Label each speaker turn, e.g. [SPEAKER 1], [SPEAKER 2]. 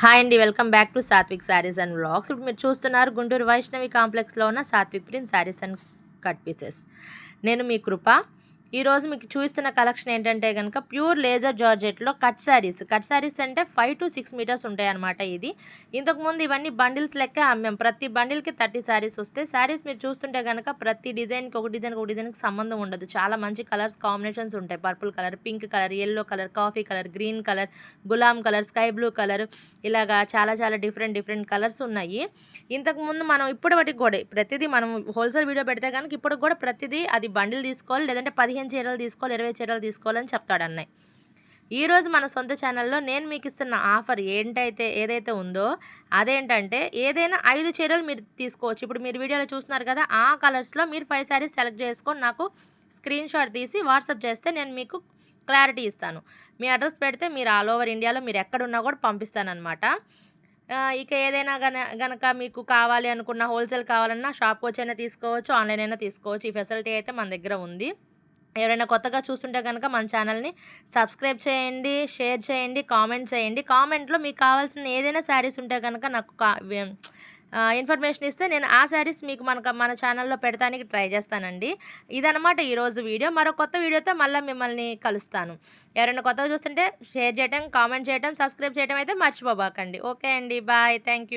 [SPEAKER 1] Hi అండి welcome back to Satvik Sarees and vlogs. ఇప్పుడు మీరు చూస్తున్నారు గుంటూరు వైష్ణవి కాంప్లెక్స్లో ఉన్న Satvik print sarees and cut pieces. నేను మీ కృప. ఈరోజు మీకు చూపిస్తున్న కలెక్షన్ ఏంటంటే కనుక ప్యూర్ లేజర్ జార్జెట్లో కట్ శారీస్. కట్ శారీస్ అంటే ఫైవ్ టు సిక్స్ మీటర్స్ ఉంటాయి అనమాట ఇది ఇంతకుముందు ఇవన్నీ బండిల్స్ లెక్క అమ్మాం. ప్రతి బండిల్కి థర్టీ శారీస్ వస్తాయి. శారీస్ మీరు చూస్తుంటే కనుక ప్రతి డిజైన్కి ఒక డిజైన్కి ఒక డిజైన్కి సంబంధం ఉండదు. చాలా మంచి కలర్స్ కాంబినేషన్స్ ఉంటాయి. Purple colour pink colour yellow colour coffee colour green colour Ghulam colour sky blue colour ఇలాగా చాలా చాలా డిఫరెంట్ డిఫరెంట్ కలర్స్ ఉన్నాయి. ఇంతకుముందు మనం ఇప్పటి వాటికి కూడా ప్రతిదీ మనం హోల్సేల్ వీడియో పెడితే కనుక ఇప్పటికి కూడా ప్రతిదీ అది బండిల్ తీసుకోవాలి. లేదంటే పదిహేను చీరలు తీసుకోవాలి ఇరవై చీరలు తీసుకోవాలని చెప్తాడు అన్నయ్య. ఈరోజు మన సొంత ఛానల్లో నేను మీకు ఇస్తున్న ఆఫర్ ఏంటైతే ఏదైతే ఉందో అదేంటంటే ఏదైనా ఐదు చీరలు మీరు తీసుకోవచ్చు. ఇప్పుడు మీరు వీడియోలో చూస్తున్నారు కదా ఆ కలర్స్లో మీరు ఫైవ్ శారీస్ సెలెక్ట్ చేసుకొని నాకు స్క్రీన్ షాట్ తీసి వాట్సాప్ చేస్తే నేను మీకు క్లారిటీ ఇస్తాను. మీ అడ్రస్ పెడితే మీరు ఆల్ ఓవర్ ఇండియాలో మీరు ఎక్కడున్నా కూడా పంపిస్తానమాట ఇక ఏదైనా గన గనక మీకు కావాలి అనుకున్న హోల్సేల్ కావాలన్నా షాప్కి వచ్చైనా తీసుకోవచ్చు ఆన్లైన్ అయినా తీసుకోవచ్చు. ఈ ఫెసిలిటీ అయితే మన దగ్గర ఉంది. ఎవరైనా కొత్తగా చూస్తుంటే కనుక మన ఛానల్ని సబ్స్క్రైబ్ చేయండి షేర్ చేయండి కామెంట్ చేయండి. కామెంట్లో మీకు కావాల్సిన ఏదైనా శారీస్ ఉంటే కనుక నాకు కా ఇన్ఫర్మేషన్ ఇస్తే నేను ఆ శారీస్ మీకు మనకు మన ఛానల్లో పెడతానికి ట్రై చేస్తానండి. ఇదనమాట ఈరోజు వీడియో. మరో కొత్త వీడియోతో మళ్ళీ మిమ్మల్ని కలుస్తాను. ఎవరైనా కొత్తగా చూస్తుంటే షేర్ చేయటం కామెంట్ చేయటం సబ్స్క్రైబ్ చేయటం అయితే మర్చిపోబాకండి. ఓకే అండి. బాయ్. Thank you